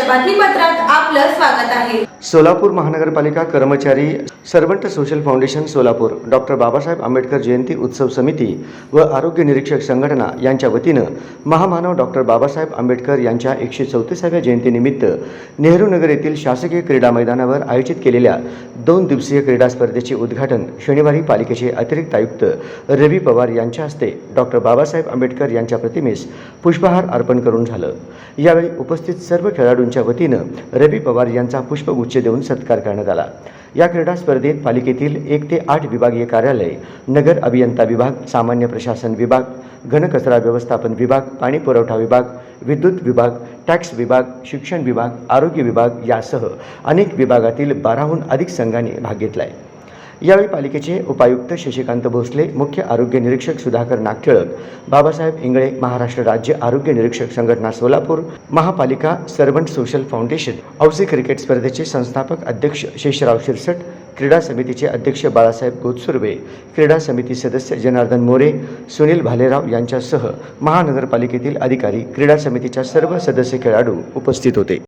बातमीपत्रात आपलं स्वागत आहे. सोलापूर महानगरपालिका कर्मचारी servant social foundation Solapur doctor Babasaheb Ambedkar Jayanti उत्सव समिती व आरोग्य निरीक्षक संघटना यांच्या वतीनं महामानव डॉक्टर बाबासाहेब आंबेडकर यांच्या एकशे चौतीसाव्या जयंतीनिमित्त नेहरू नगर येथील शासकीय क्रीडा मैदानावर आयोजित केलेल्या दोन दिवसीय क्रीडा स्पर्धेचे उद्घाटन शनिवारी पालिकेचे अतिरिक्त आयुक्त रवी पवार यांच्या हस्ते डॉक्टर बाबासाहेब आंबेडकर यांच्या प्रतिमेस पुष्पहार अर्पण करून झालं. यावेळी उपस्थित सर्व खेळाडू खेळाडूंच्या वतीनं रवी पवार यांचा पुष्पगुच्छ देऊन सत्कार करण्यात आला. या क्रीडा स्पर्धेत पालिकेतील एक ते आठ विभागीय कार्यालय नगर अभियंता विभाग सामान्य प्रशासन विभाग घनकचरा व्यवस्थापन विभाग पाणी पुरवठा विभाग विद्युत विभाग टॅक्स विभाग शिक्षण विभाग आरोग्य विभाग यासह अनेक विभागातील बाराहून अधिक संघांनी भाग घेतला आहे यावेळी पालिकेचे उपायुक्त शशिकांत भोसले मुख्य आरोग्य निरीक्षक सुधाकर नागटिळक बाबासाहेब इंगळे महाराष्ट्र राज्य आरोग्य निरीक्षक संघटना सोलापूर महापालिका सर्वंट सोशल फाउंडेशन औसी क्रिकेट स्पर्धेचे संस्थापक अध्यक्ष शेषराव शिरसट क्रीडा समितीचे अध्यक्ष बाळासाहेब गोतसुर्वे क्रीडा समिती सदस्य जनार्दन मोरे सुनील भालेराव यांच्यासह महानगरपालिकेतील अधिकारी क्रीडा समितीच्या सर्व सदस्य खेळाडू उपस्थित होते.